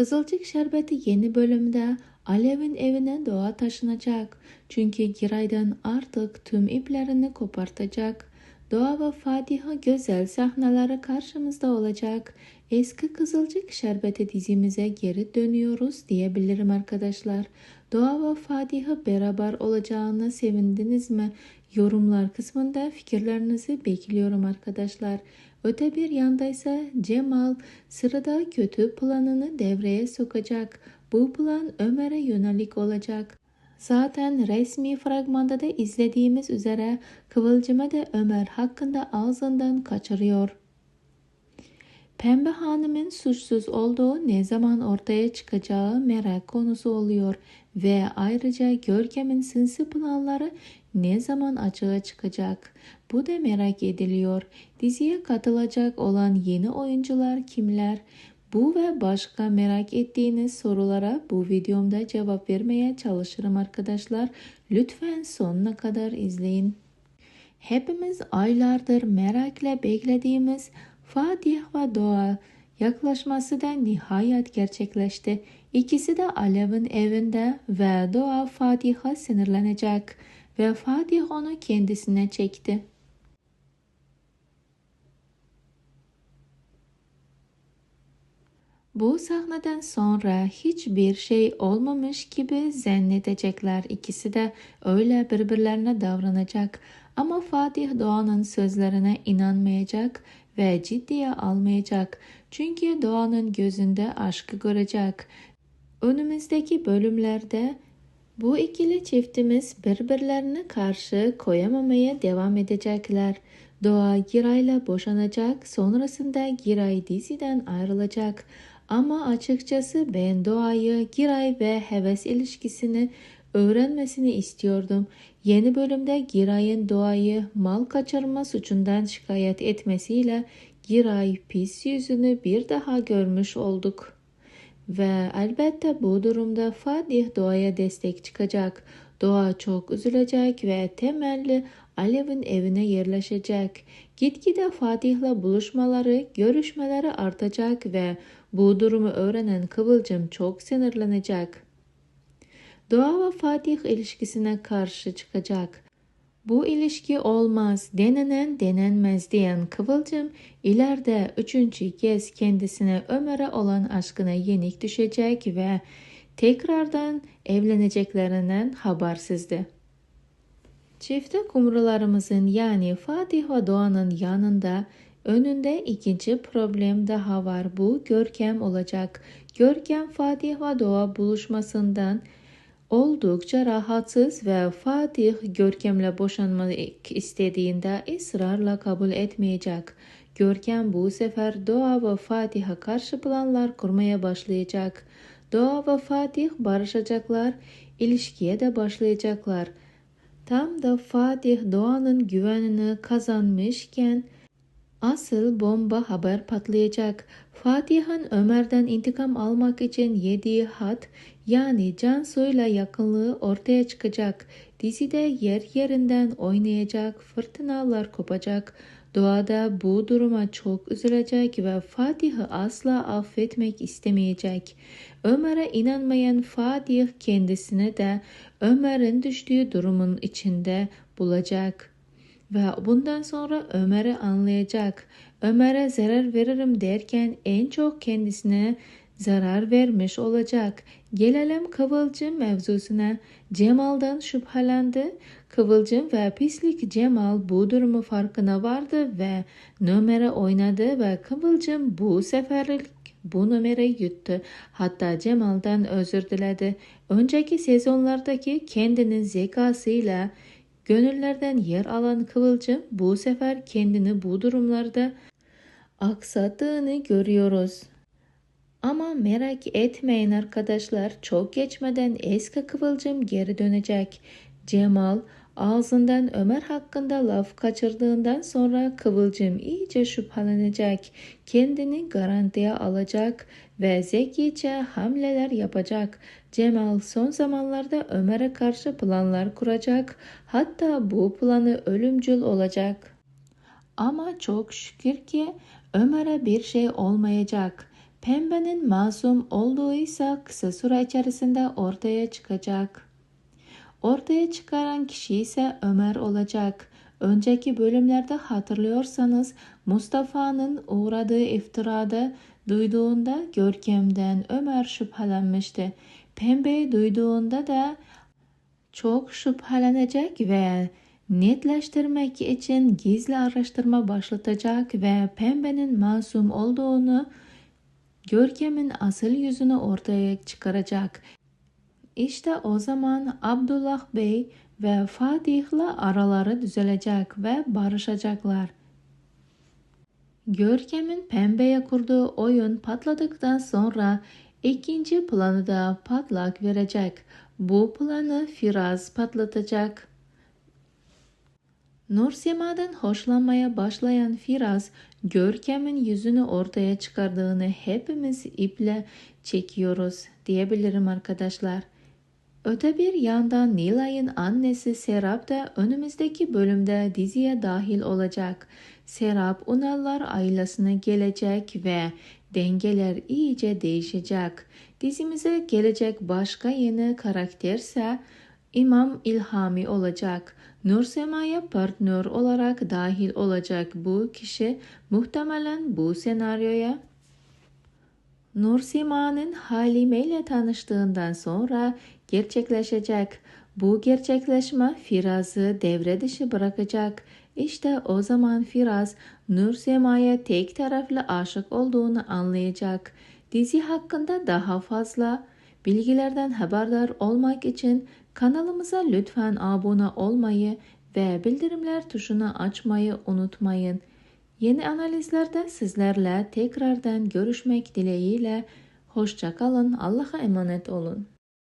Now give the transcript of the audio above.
Kızılcık Şerbeti yeni bölümde Alev'in evine Doğa taşınacak. Çünkü Giray'dan artık tüm iplerini kopartacak. Doğa ve Fatiha güzel sahneleri karşımızda olacak. Eski Kızılcık Şerbeti dizimize geri dönüyoruz diyebilirim arkadaşlar. Doğa ve Fatiha beraber olacağına sevindiniz mi? Yorumlar kısmında fikirlerinizi bekliyorum arkadaşlar. Öte bir yanda ise Cemal sırada kötü planını devreye sokacak. Bu plan Ömer'e yönelik olacak. Zaten resmi fragmanda da izlediğimiz üzere Kıvılcım'ı da Ömer hakkında ağzından kaçırıyor. Pembe Hanım'ın suçsuz olduğu ne zaman ortaya çıkacağı merak konusu oluyor ve ayrıca Görkem'in sinsi planları ne zaman açığa çıkacak? Bu da merak ediliyor. Diziye katılacak olan yeni oyuncular kimler? Bu ve başka merak ettiğiniz sorulara bu videomda cevap vermeye çalışırım arkadaşlar. Lütfen sonuna kadar izleyin. Hepimiz aylardır merakla beklediğimiz Fatih ve Doğa yaklaşması da nihayet gerçekleşti. İkisi de Alev'in evinde ve Doğa Fatih'a sinirlenecek ve Fatih onu kendisine çekti. Bu sahneden sonra hiçbir şey olmamış gibi zannedecekler. İkisi de öyle birbirlerine davranacak. Ama Fatih Doğan'ın sözlerine inanmayacak ve ciddiye almayacak. Çünkü Doğan'ın gözünde aşkı görecek. Önümüzdeki bölümlerde bu ikili çiftimiz birbirlerine karşı koyamamaya devam edecekler. Doğa Giray'la boşanacak, sonrasında Giray diziden ayrılacak. Ama açıkçası ben Doğa'yı, Giray ve Heves ilişkisini öğrenmesini istiyordum. Yeni bölümde Giray'ın Doğa'yı mal kaçırma suçundan şikayet etmesiyle Giray pis yüzünü bir daha görmüş olduk. Ve elbette bu durumda Fatih Doğa'ya destek çıkacak. Doğa çok üzülecek ve temelli Alev'in evine yerleşecek. Gitgide Fatih'le buluşmaları, görüşmeleri artacak ve bu durumu öğrenen Kıvılcım çok sinirlenecek. Doğa ve Fatih ilişkisine karşı çıkacak. Bu ilişki olmaz, denenen denenmez diyen Kıvılcım ileride üçüncü kez kendisine Ömer'e olan aşkına yenik düşecek ve tekrardan evleneceklerinden habersizdi. Çifte kumrularımızın yani Fatih ve Doğan'ın yanında önünde ikinci problem daha var. Bu Görkem olacak. Görkem Fatih ve Doğa buluşmasından oldukça rahatsız ve Fatih Görkem'le boşanmak istediğinde ısrarla kabul etmeyecek. Görkem bu sefer Doğa ve Fatih'e karşı planlar kurmaya başlayacak. Doğa ve Fatih barışacaklar, ilişkiye de başlayacaklar. Tam da Fatih Doğan'ın güvenini kazanmışken asıl bomba haber patlayacak. Fatih'in Ömer'den intikam almak için yediği hat yani Cansu'yla yakınlığı ortaya çıkacak. Dizide yer yerinden oynayacak, fırtınalar kopacak. Doğada bu duruma çok üzülecek ve Fatih'i asla affetmek istemeyecek. Ömer'e inanmayan Fatih kendisine de Ömer'in düştüğü durumun içinde bulacak. Ve bundan sonra Ömer'i anlayacak. Ömer'e zarar veririm derken en çok kendisine zarar vermiş olacak. Gelelim Kıvılcım mevzusuna. Cemal'dan şüphelendi. Kıvılcım ve pislik Cemal bu durumu farkına vardı ve numara oynadı ve Kıvılcım bu seferlik bu numarayı yuttu. Hatta Cemal'dan özür diledi. Önceki sezonlardaki kendinin zekasıyla gönüllerden yer alan Kıvılcım bu sefer kendini bu durumlarda aksattığını görüyoruz. Ama merak etmeyin arkadaşlar çok geçmeden eski Kıvılcım geri dönecek. Cemal ağzından Ömer hakkında laf kaçırdığından sonra Kıvılcım iyice şüphelenecek. Kendini garantiye alacak ve zekice hamleler yapacak. Cemal son zamanlarda Ömer'e karşı planlar kuracak. Hatta bu planı ölümcül olacak. Ama çok şükür ki Ömer'e bir şey olmayacak. Pembenin masum olduğu ise kısa süre içerisinde ortaya çıkacak. Ortaya çıkaran kişi ise Ömer olacak. Önceki bölümlerde hatırlıyorsanız Mustafa'nın uğradığı iftirada duyduğunda Görkem'den Ömer şüphelenmişti. Pembe'yi duyduğunda da çok şüphelenecek ve netleştirmek için gizli araştırma başlatacak ve Pembe'nin masum olduğunu Görkem'in asıl yüzünü ortaya çıkaracak. İşte o zaman Abdullah Bey ve Fatih'le araları düzelecek ve barışacaklar. Görkem'in pembeye kurduğu oyun patladıktan sonra ikinci planı da patlak verecek. Bu planı Firaz patlatacak. Nursema'dan hoşlanmaya başlayan Firaz, Görkem'in yüzünü ortaya çıkardığını hepimiz iple çekiyoruz diyebilirim arkadaşlar. Öte bir yandan Nilay'ın annesi Serap da önümüzdeki bölümde diziye dahil olacak. Serap Unallar ailesine gelecek ve dengeler iyice değişecek. Dizimize gelecek başka yeni karakterse İmam İlhami olacak. Nursema'ya partner olarak dahil olacak bu kişi muhtemelen bu senaryoya Nursima'nın Halime ile tanıştığından sonra gerçekleşecek. Bu gerçekleşme Firaz'ı devre dışı bırakacak. İşte o zaman Firaz Nursema'ya tek taraflı aşık olduğunu anlayacak. Dizi hakkında daha fazla bilgilerden haberdar olmak için kanalımıza lütfen abone olmayı ve bildirimler tuşunu açmayı unutmayın. Yeni analizlerde sizlerle tekrardan görüşmek dileğiyle. Hoşça kalın. Allah'a emanet olun.